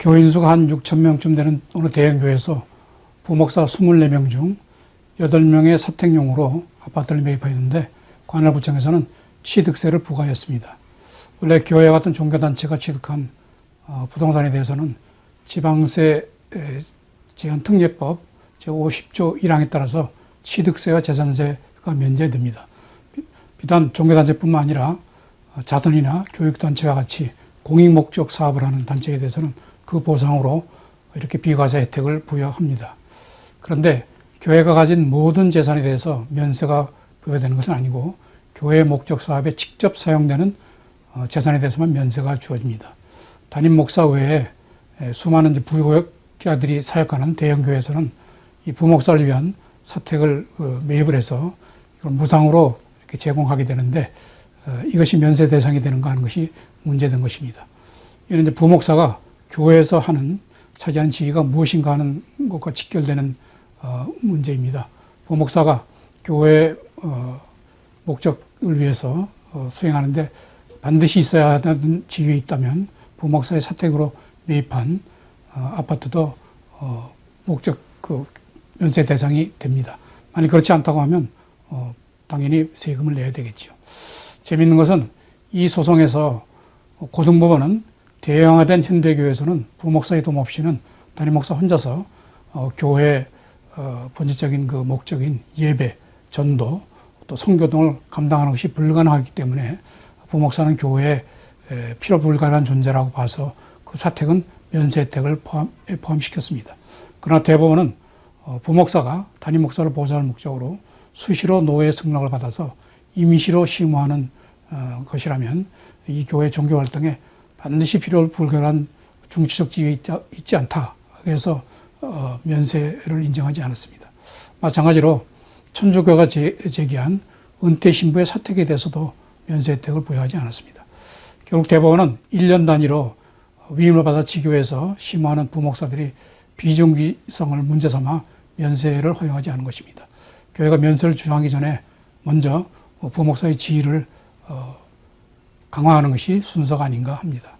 교인 수가 한 6천 명쯤 되는 어느 대형 교회에서 부목사 24명 중 8명의 사택용으로 아파트를 매입하였는데 관할구청에서는 취득세를 부과했습니다. 원래 교회 같은 종교단체가 취득한 어, 부동산에 대해서는 지방세 에, 제한 특례법 제50조 1항에 따라서 취득세와 재산세가 면제됩니다. 비- 비단 종교단체뿐만 아니라 어, 자선이나 교육단체와 같이 공익목적 사업을 하는 단체에 대해서는 그 보상으로 이렇게 비과세 혜택을 부여합니다. 그런데 교회가 가진 모든 재산에 대해서 면세가 부여되는 것은 아니고 교회 목적 사업에 직접 사용되는 어, 재산에 대해서만 면세가 주어집니다. 담임 목사 외에 에, 수많은 이제 부교육자들이 사역하는 대형 교회에서는 이 부목사를 위한 사택을 어, 매입을 해서 이걸 무상으로 이렇게 제공하게 되는데 어, 이것이 면세 대상이 되는가 하는 것이 문제된 것입니다. 이는 이제 부목사가 교회에서 하는 차지하는 지위가 무엇인가 하는 것과 직결되는 어, 문제입니다. 부목사가 교회 어, 목적을 위해서 어, 수행하는데 반드시 있어야 하는 지위에 있다면 부목사의 사택으로 매입한 어, 아파트도 어, 목적 그 면세 대상이 됩니다. 만약 그렇지 않다고 하면 어, 당연히 세금을 내야 되겠죠. 재미있는 것은 이 소송에서 고등법원은 대형화된 현대교회에서는 부목사의 도움 없이는 담임 목사 혼자서 어, 교회 어, 본질적인 그 목적인 예배, 전도, 또 성교 등을 감당하는 것이 불가능하기 때문에 부목사는 교회에 에, 필요 불가능한 존재라고 봐서 그 사택은 면세 혜택을 포함, 포함시켰습니다. 그러나 대법원은 어, 부목사가 담임 목사를 보좌할 목적으로 수시로 노예 승낙을 받아서 임시로 심호하는 어, 것이라면 이 교회 종교 활동에 반드시 필요 불가한 중추적 지위에 있지, 않다. 그래서 어, 면세를 인정하지 않았습니다. 마찬가지로 천주교가 제, 제기한 은퇴 신부의 사택에 대해서도 면세 혜택을 부여하지 않았습니다. 결국 대법원은 1년 단위로 위임을 받아 지교에서 심호하는 부목사들이 비정기성을 문제 삼아 면세를 허용하지 않은 것입니다. 교회가 면세를 주장하기 전에 먼저 부목사의 지위를 어, 강화하는 것이 순서가 아닌가 합니다.